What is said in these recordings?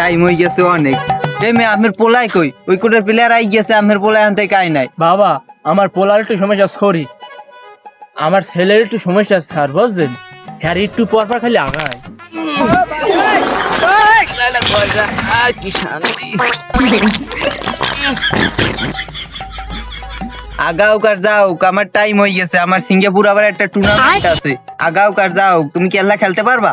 Time হয়ে গেছে অনেক। এই মেয়ে আপনার পোলাই কই? ওই কোটার প্লেয়ার আই গেছে আপনার পোলাই আনতে কাই নাই। বাবা আমার পোলার একটু সমস্যা সরি আমার ছেলের একটু সমস্যা স্যার বুঝলেন? হ্যাঁ একটু পর পর খালি আগায়। কি শান্তি আগাও কার যাও আমার টাইম হয়ে গেছে আমার সিঙ্গাপুর আবার একটা টুর্নামেন্ট আছে। আগাও কার যাও তুমি কি খেলতে পারবা?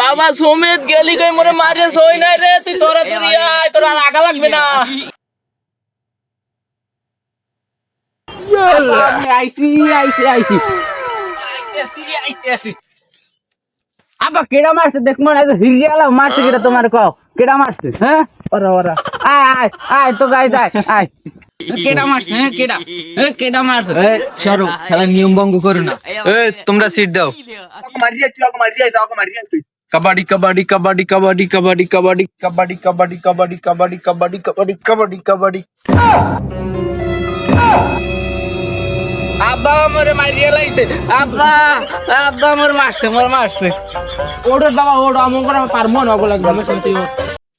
বাবা সুমিত গেলি কই? মরে মারিয়ে সই নাই রে। তুই তোরা তুই আয় তোরা আর আগা লাগবে না। আইসি আইসি কেডা মারছে? দেখ মনে হয় হিরিয়ালা মারছে কেডা তোমার কও? কেডা মারছে হ্যাঁ? ওরা ওরা। আয় আয় আয় তো গাই যাই আয়। কেডা মারছে হ্যাঁ কেডা হ্যাঁ কেডা মারছে এ, সরো খেলার নিয়ম ভঙ্গ করো না এ, তোমরা সিট দাও কাবাডি কাবাডি কাবাডি কাবাডি কাবাডি কাবাডি কাবাডি কাবাডি কাবাডি কাবাডি কাবাডি কাবাডি কাবাডি কাবাডি আব্বা মোরে মারিয়া লাইছে আব্বা আব্বা মোর মারছে মোর মারছে ওড়ো বাবা ওড়ো আমন করে আমি পারব না ওগুলো তুই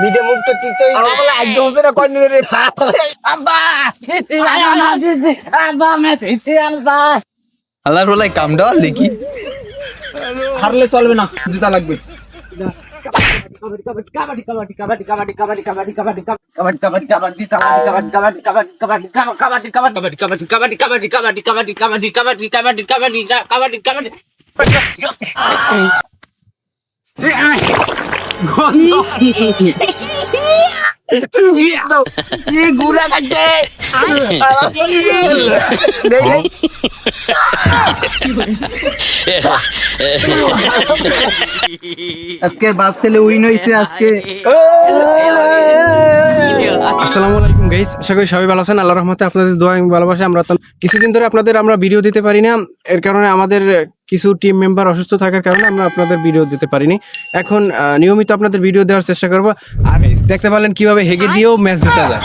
নিজে মুখ তো কিন্তু বলে আজ দোষ না কোন রে আব্বা আব্বা আমরা তুইছি আব্বা আল্লাহর বলে কামটা দেখি হারলে চলবে না জুতা লাগবে কাবাডি গুড়া কাটে আজকে বাপ ছেলে উইন হয়েছে আজকে। আসসালামু আলাইকুম গাইস আশা করি সবাই ভালো আছেন। আল্লাহ রহমতে আপনাদের দোয়া এবং ভালোবাসা আমরা তো কিছুদিন ধরে আপনাদের আমরা ভিডিও দিতে পারি না। এর কারণে আমাদের কিছু টিম মেম্বার অসুস্থ থাকার কারণে আমরা আপনাদের ভিডিও দিতে পারিনি। এখন নিয়মিত আপনাদের ভিডিও দেওয়ার চেষ্টা করব। আর দেখতে পারলেন কীভাবে হেগে দিয়েও ম্যাচ জেতা যায়।